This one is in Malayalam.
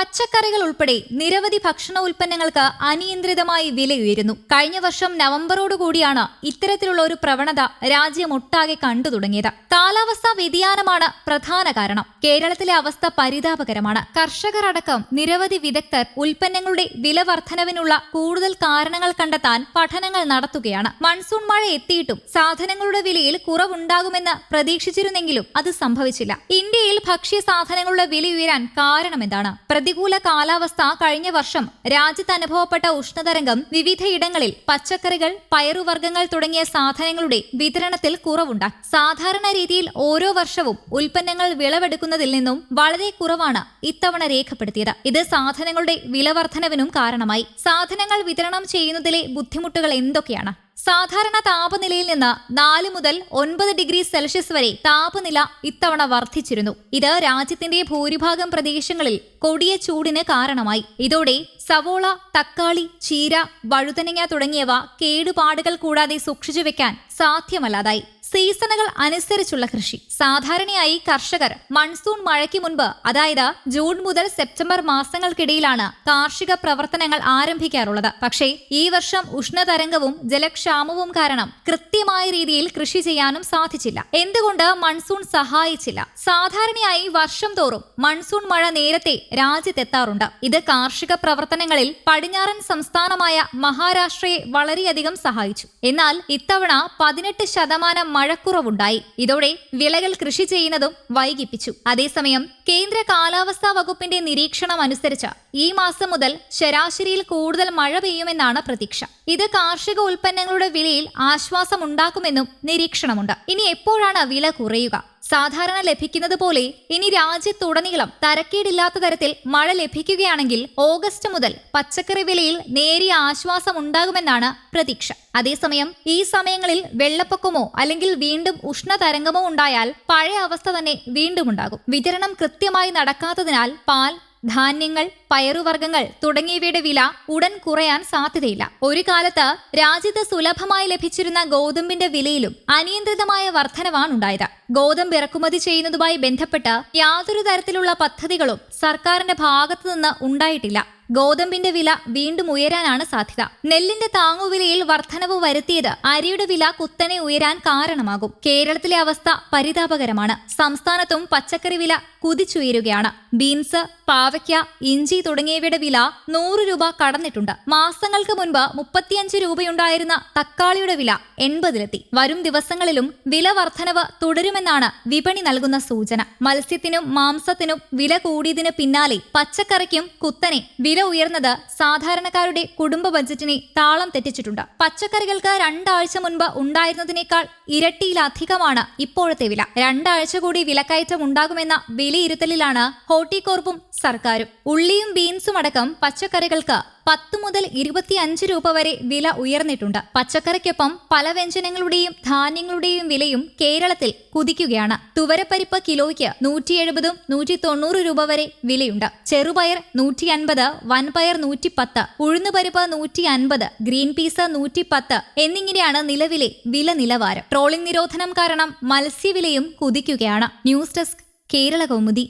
പച്ചക്കറികൾ ഉൾപ്പെടെ നിരവധി ഭക്ഷണ ഉൽപ്പന്നങ്ങൾക്ക് അനിയന്ത്രിതമായി വില ഉയരുന്നു കഴിഞ്ഞ വർഷം നവംബറോടുകൂടിയാണ് ഇത്തരത്തിലുള്ള ഒരു പ്രവണത രാജ്യമൊട്ടാകെ കണ്ടു തുടങ്ങിയത്. കാലാവസ്ഥാ വ്യതിയാനമാണ് പ്രധാന കാരണം. കേരളത്തിലെ അവസ്ഥ പരിതാപകരമാണ്. കർഷകർ അടക്കം നിരവധി വിദഗ്ധർ ഉൽപ്പന്നങ്ങളുടെ വില വർധനവിനുള്ള കൂടുതൽ കാരണങ്ങൾ കണ്ടെത്താൻ പഠനങ്ങൾ നടത്തുകയാണ്. മൺസൂൺ മഴ എത്തിയിട്ടും സാധനങ്ങളുടെ വിലയിൽ കുറവുണ്ടാകുമെന്ന് പ്രതീക്ഷിച്ചിരുന്നെങ്കിലും അത് സംഭവിച്ചില്ല. ഇന്ത്യയിൽ ഭക്ഷ്യ സാധനങ്ങളുടെ വില ഉയരാൻ കാരണമെന്താണ് പ്രതികൂല കാലാവസ്ഥ കഴിഞ്ഞ വർഷം രാജ്യത്ത് അനുഭവപ്പെട്ട ഉഷ്ണതരംഗം വിവിധയിടങ്ങളിൽ പച്ചക്കറികൾ പയറുവർഗങ്ങൾ തുടങ്ങിയ സാധനങ്ങളുടെ വിതരണത്തിൽ കുറവുണ്ടാക്കി സാധാരണ രീതിയിൽ ഓരോ വർഷവും ഉൽപ്പന്നങ്ങൾ വിളവെടുക്കുന്നതിൽ നിന്നും വളരെ കുറവാണ് ഇത്തവണ രേഖപ്പെടുത്തിയത്. ഇത് സാധനങ്ങളുടെ വിലവർദ്ധനവിനും കാരണമായി. സാധനങ്ങൾ വിതരണം ചെയ്യുന്നതിലെ ബുദ്ധിമുട്ടുകൾ എന്തൊക്കെയാണ്? സാധാരണ താപനിലയിൽ നിന്ന് നാല് മുതൽ ഒൻപത് ഡിഗ്രി സെൽഷ്യസ് വരെ താപനില ഇത്തവണ വർദ്ധിച്ചിരുന്നു. ഇത് രാജ്യത്തിന്റെ ഭൂരിഭാഗം പ്രദേശങ്ങളിൽ കൊടിയ ചൂടിന് കാരണമായി. ഇതോടെ സവോള തക്കാളി ചീര വഴുതനങ്ങ തുടങ്ങിയവ കേടുപാടുകൾ കൂടാതെ സൂക്ഷിച്ചു വെക്കാൻ സാധ്യമല്ലാതായി. സീസണുകൾ അനുസരിച്ചുള്ള കൃഷി. സാധാരണയായി കർഷകർ മൺസൂൺ മഴയ്ക്ക് മുൻപ് അതായത് ജൂൺ മുതൽ സെപ്റ്റംബർ മാസങ്ങൾക്കിടയിലാണ് കാർഷിക പ്രവർത്തനങ്ങൾ ആരംഭിക്കാറുള്ളത്. പക്ഷേ ഈ വർഷം ഉഷ്ണതരംഗവും ജലക്ഷാമവും കാരണം കൃത്യമായ രീതിയിൽ കൃഷി ചെയ്യാനും സാധിച്ചില്ല. എന്തുകൊണ്ട് മൺസൂൺ സഹായിച്ചില്ല? സാധാരണയായി വർഷം തോറും മൺസൂൺ മഴ നേരത്തെ രാജ്യത്തെത്താറുണ്ട്. ഇത് കാർഷിക പ്രവർത്തനങ്ങളിൽ പടിഞ്ഞാറൻ സംസ്ഥാനമായ മഹാരാഷ്ട്രയെ വളരെയധികം സഹായിച്ചു. എന്നാൽ ഇത്തവണ പതിനെട്ട് ശതമാനം മഴക്കുറവുണ്ടായി. ഇതോടെ വിളകൾ കൃഷി ചെയ്യുന്നതും വൈകിപ്പിച്ചു. അതേസമയം കേന്ദ്ര കാലാവസ്ഥാ വകുപ്പിന്റെ നിരീക്ഷണം അനുസരിച്ച് ഈ മാസം മുതൽ ശരാശരിയിൽ കൂടുതൽ മഴ പെയ്യുമെന്നാണ് പ്രതീക്ഷ. ഇത് കാർഷിക ഉൽപ്പന്നങ്ങളുടെ വിലയിൽ ആശ്വാസമുണ്ടാക്കുമെന്നും നിരീക്ഷണമുണ്ട്. ഇനി എപ്പോഴാണ് വില കുറയുക? സാധാരണ ലഭിക്കുന്നത് പോലെ ഇനി രാജ്യത്തുടനീളം തരക്കേടില്ലാത്ത തരത്തിൽ മഴ ലഭിക്കുകയാണെങ്കിൽ ഓഗസ്റ്റ് മുതൽ പച്ചക്കറി വിലയിൽ നേരിയ ആശ്വാസം ഉണ്ടാകുമെന്നാണ് പ്രതീക്ഷ. അതേസമയം ഈ സമയങ്ങളിൽ വെള്ളപ്പൊക്കമോ അല്ലെങ്കിൽ വീണ്ടും ഉഷ്ണതരംഗമോ ഉണ്ടായാൽ പഴയ അവസ്ഥ തന്നെ വീണ്ടും ഉണ്ടാകും. വിതരണം കൃത്യമായി നടക്കാത്തതിനാൽ പാൽ ധാന്യങ്ങൾ പയറുവർഗങ്ങൾ തുടങ്ങിയവയുടെ വില ഉടൻ കുറയാൻ സാധ്യതയില്ല. ഒരു കാലത്ത് രാജ്യത്ത് സുലഭമായി ലഭിച്ചിരുന്ന ഗോതമ്പിന്റെ വിലയിലും അനിയന്ത്രിതമായ വർധനവാണ് ഉണ്ടായത്. ഗോതമ്പ് ഇറക്കുമതി ചെയ്യുന്നതുമായി ബന്ധപ്പെട്ട് യാതൊരു തരത്തിലുള്ള പദ്ധതികളും സർക്കാരിന്റെ ഭാഗത്തു നിന്ന് ഉണ്ടായിട്ടില്ല. ഗോതമ്പിന്റെ വില വീണ്ടും ഉയരാനാണ് സാധ്യത. നെല്ലിന്റെ താങ്ങുവിലയിൽ വർധനവ് വരുത്തിയത് അരിയുടെ വില കുത്തനെ ഉയരാൻ കാരണമാകും. കേരളത്തിലെ അവസ്ഥ പരിതാപകരമാണ്. സംസ്ഥാനത്തും പച്ചക്കറി വില കുതിച്ചുയരുകയാണ്. ബീൻസ് പാവയ്ക്ക ഇഞ്ചി തുടങ്ങിയവയുടെ വില നൂറ് രൂപ കടന്നിട്ടുണ്ട്. മാസങ്ങൾക്ക് മുൻപ് മുപ്പത്തിയഞ്ച് രൂപയുണ്ടായിരുന്ന തക്കാളിയുടെ വില എൺപതിലെത്തി. വരും ദിവസങ്ങളിലും വില വർധനവ് തുടരുമെന്നാണ് വിപണി നൽകുന്ന സൂചന. മത്സ്യത്തിനും മാംസത്തിനും വില കൂടിയതിന് പിന്നാലെ പച്ചക്കറിക്കും കുത്തനെ വില ഉയർന്നത് സാധാരണക്കാരുടെ കുടുംബ ബജറ്റിനെ താളം തെറ്റിച്ചിട്ടുണ്ട്. പച്ചക്കറികൾക്ക് രണ്ടാഴ്ച മുൻപ് ഉണ്ടായിരുന്നതിനേക്കാൾ ഇരട്ടിയിലധികമാണ് ഇപ്പോഴത്തെ വില. രണ്ടാഴ്ച കൂടി വിലക്കയറ്റം ഉണ്ടാകുമെന്ന വിലയിരുത്തലിലാണ് ഹോർട്ടികോർപ്പും സർക്കാരും. ഉള്ളിയും ബീൻസും അടക്കം പച്ചക്കറികൾക്ക് പത്ത് മുതൽ ഇരുപത്തിയഞ്ച് രൂപ വരെ വില ഉയർന്നിട്ടുണ്ട്. പച്ചക്കറിക്കൊപ്പം പല വ്യഞ്ജനങ്ങളുടെയും ധാന്യങ്ങളുടെയും വിലയും കേരളത്തിൽ കുതിക്കുകയാണ്. തുവരപ്പരിപ്പ് കിലോയ്ക്ക് നൂറ്റി എഴുപതും നൂറ്റി തൊണ്ണൂറ് രൂപ വരെ വിലയുണ്ട്. ചെറുപയർ നൂറ്റി അൻപത് വൻപയർ നൂറ്റി പത്ത് ഉഴുന്നുപരിപ്പ് നൂറ്റി അൻപത് ഗ്രീൻ പീസ് നൂറ്റി പത്ത് എന്നിങ്ങനെയാണ് നിലവിലെ വില നിലവാരം. ട്രോളിംഗ് നിരോധനം കാരണം മത്സ്യവിലയും കുതിക്കുകയാണ്. News desk Kerala Kaumudi